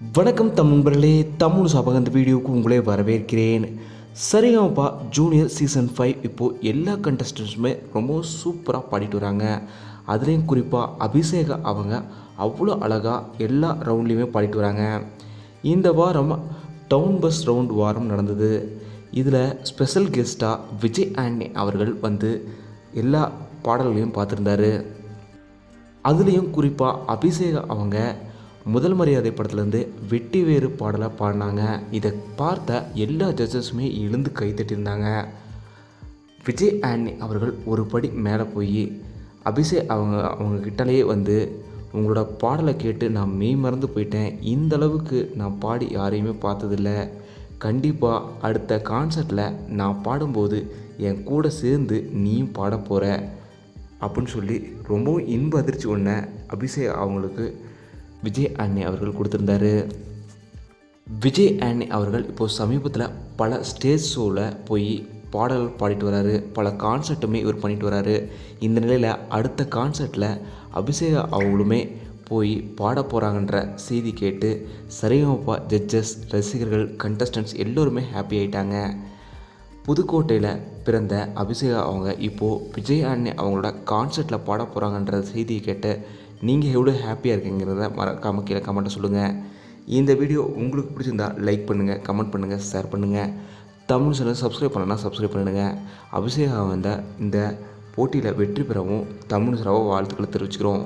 வணக்கம் தமிழர்களே தமிழ் சாப்பாக இந்த வீடியோவுக்கு உங்களே வரவேற்கிறேன். சரிகமப்பா ஜூனியர் சீசன் ஃபைவ் இப்போது எல்லா கண்டஸ்டன்ஸுமே ரொம்ப சூப்பராக பாடிட்டு வராங்க. அதுலேயும் குறிப்பாக அபிஷேகா அவங்க அவ்வளோ அழகாக எல்லா ரவுண்ட்லேயுமே பாடிட்டு வராங்க. இந்த வாரம் டவுன் பஸ் ரவுண்ட் வாரம் நடந்தது. இதில் ஸ்பெஷல் கெஸ்ட்டாக விஜய் ஆண்டனி அவர்கள் வந்து எல்லா பாடல்களையும் பார்த்துருந்தாரு. அதுலேயும் குறிப்பாக அபிஷேகா அவங்க முதல் மரியாதை படத்துலேருந்து வெட்டி வேறு பாடலை பாடினாங்க. இதை பார்த்த எல்லா ஜட்ஜஸுமே எழுந்து கைத்தட்டியிருந்தாங்க விஜய் ஆண்டனி அவர்கள் ஒரு படி மேலே போய் அபிஷேக் அவங்க அவங்க கிட்டலேயே வந்து உங்களோட பாடலை கேட்டு நான் மெய் மறந்து போயிட்டேன். இந்த அளவுக்கு நான் பாடி யாரையுமே பார்த்ததில்ல. கண்டிப்பாக அடுத்த கான்சர்ட்டில் நான் பாடும்போது என் கூட சேர்ந்து நீயும் பாட போகிற அப்படின்னு சொல்லி ரொம்பவும் இன்ப அதிர்ச்சி ஒன்று அபிஷேக் அவங்களுக்கு விஜய் ஆண்டனி அவர்கள் கொடுத்துருந்தாரு. விஜய் ஆண்டனி அவர்கள் இப்போது சமீபத்தில் பல ஸ்டேஜ் ஷோவில் போய் பாடல் பாடிட்டு வராரு. பல கான்சர்ட்டுமே இவர் பண்ணிட்டு வராரு. இந்த நிலையில் அடுத்த கான்சர்ட்டில் அபிஷேகா அவங்களுமே போய் பாட போகிறாங்கன்ற செய்தி கேட்டு சரிகமப்பா ஜட்ஜஸ் ரசிகர்கள் கண்டஸ்டன்ட்ஸ் எல்லோருமே ஹாப்பி ஆயிட்டாங்க. புதுக்கோட்டையில் பிறந்த அபிஷேகா அவங்க இப்போது விஜய் அண்ணே அவங்களோட கான்சர்ட்டில் பாட போகிறாங்கன்ற செய்தியை கேட்டு நீங்கள் எவ்வளோ ஹாப்பியாக இருக்கீங்கிறத மறக்காமல் கீழே கமெண்ட்டை சொல்லுங்கள் இந்த வீடியோ உங்களுக்கு பிடிச்சிருந்தா லைக் பண்ணுங்கள் கமெண்ட் பண்ணுங்கள் ஷேர் பண்ணுங்கள் தமிழ் சேனல் சப்ஸ்கிரைப் பண்ணனா சப்ஸ்கிரைப் பண்ணிடுங்க. அபிஷேகா வந்த இந்த போட்டியில் வெற்றி பெறவும் தமிழ் சேனவை வாழ்த்துக்களை தெரிவிச்சுக்கிறோம்.